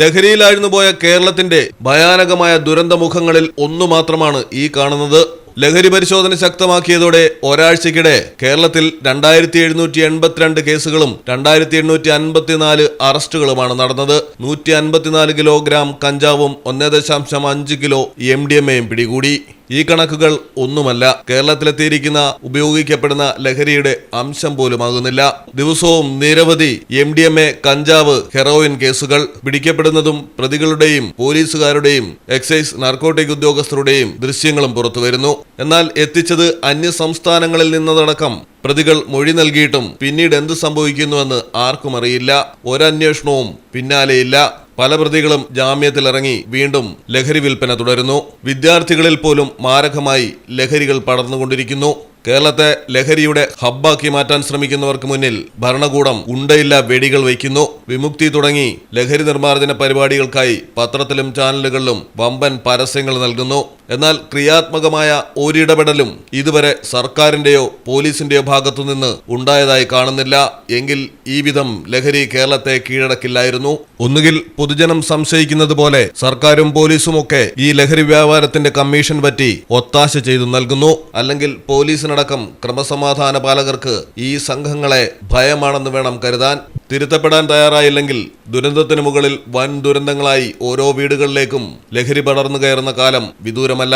ലഹരിയിലായിരുന്നു പോയ കേരളത്തിന്റെ ഭയാനകമായ ദുരന്തമുഖങ്ങളിൽ ഒന്നു മാത്രമാണ് ഈ കാണുന്നത്. ലഹരി പരിശോധന ശക്തമാക്കിയതോടെ ഒരാഴ്ചക്കിടെ കേരളത്തിൽ രണ്ടായിരത്തി എഴുന്നൂറ്റി എൺപത്തിരണ്ട് കേസുകളും രണ്ടായിരത്തി എണ്ണൂറ്റി അൻപത്തിനാല് അറസ്റ്റുകളുമാണ് നടന്നത്. നൂറ്റി അൻപത്തിനാല് കിലോഗ്രാം കഞ്ചാവും ഒന്നേ ദശാംശം അഞ്ച് കിലോ എം ഡി എം എയും പിടികൂടി. ഈ കണക്കുകൾ ഒന്നുമല്ല. കേരളത്തിലെത്തിയിരിക്കുന്ന ഉപയോഗിക്കപ്പെടുന്ന ലഹരിയുടെ അംശം പോലുമാകുന്നില്ല. ദിവസവും നിരവധി എം ഡി എം എ കഞ്ചാവ് ഹെറോയിൻ കേസുകൾ പിടിക്കപ്പെടുന്നതും പ്രതികളുടെയും പോലീസുകാരുടെയും എക്സൈസ് നാർക്കോട്ടിക് ഉദ്യോഗസ്ഥരുടെയും ദൃശ്യങ്ങളും പുറത്തുവരുന്നു. എന്നാൽ എത്തിച്ചത് അന്യ സംസ്ഥാനങ്ങളിൽ നിന്നതടക്കം പ്രതികൾ മൊഴി നൽകിയിട്ടും പിന്നീട് എന്ത് സംഭവിക്കുന്നുവെന്ന് ആർക്കും അറിയില്ല. ഒരന്വേഷണവും പിന്നാലെയില്ല. പല പ്രതികളും ജാമ്യത്തിലിറങ്ങി വീണ്ടും ലഹരി വിൽപ്പന തുടരുന്നു. വിദ്യാർത്ഥികളിൽ പോലും മാരകമായി ലഹരികൾ പടർന്നുകൊണ്ടിരിക്കുന്നു. കേരളത്തെ ലഹരിയുടെ ഹബ്ബാക്കി മാറ്റാൻ ശ്രമിക്കുന്നവർക്ക് മുന്നിൽ ഭരണകൂടം ഉണ്ടയില്ല വെടികൾ വയ്ക്കുന്നു. വിമുക്തി തുടങ്ങി ലഹരി നിർമ്മാർജന പരിപാടികൾക്കായി പത്രത്തിലും ചാനലുകളിലും വമ്പൻ പരസ്യങ്ങൾ നൽകുന്നു. എന്നാൽ ക്രിയാത്മകമായ ഒരിടപെടലും ഇതുവരെ സർക്കാരിന്റെയോ പോലീസിന്റെയോ ഭാഗത്തുനിന്ന് ഉണ്ടായതായി കാണുന്നില്ല. എങ്കിൽ ഈ വിധം ലഹരി കേരളത്തെ കീഴടക്കില്ലായിരുന്നു. ഒന്നുകിൽ പൊതുജനം സംശയിക്കുന്നത് പോലെ സർക്കാരും പോലീസും ഒക്കെ ഈ ലഹരി വ്യാപാരത്തിന്റെ കമ്മീഷൻ പറ്റി ഒത്താശ ചെയ്തു നൽകുന്നു. അല്ലെങ്കിൽ പോലീസിനടക്കം ക്രമസമാധാന പാലകർക്ക് ഈ സംഘങ്ങളെ ഭയമാണെന്ന് വേണം കരുതാൻ. തിരുത്തപ്പെടാൻ തയ്യാറായില്ലെങ്കിൽ ദുരന്തത്തിന് മുകളിൽ വൻ ദുരന്തങ്ങളായി ഓരോ വീടുകളിലേക്കും ലഹരി പടർന്നു കയറുന്ന കാലം വിദൂരമല്ല.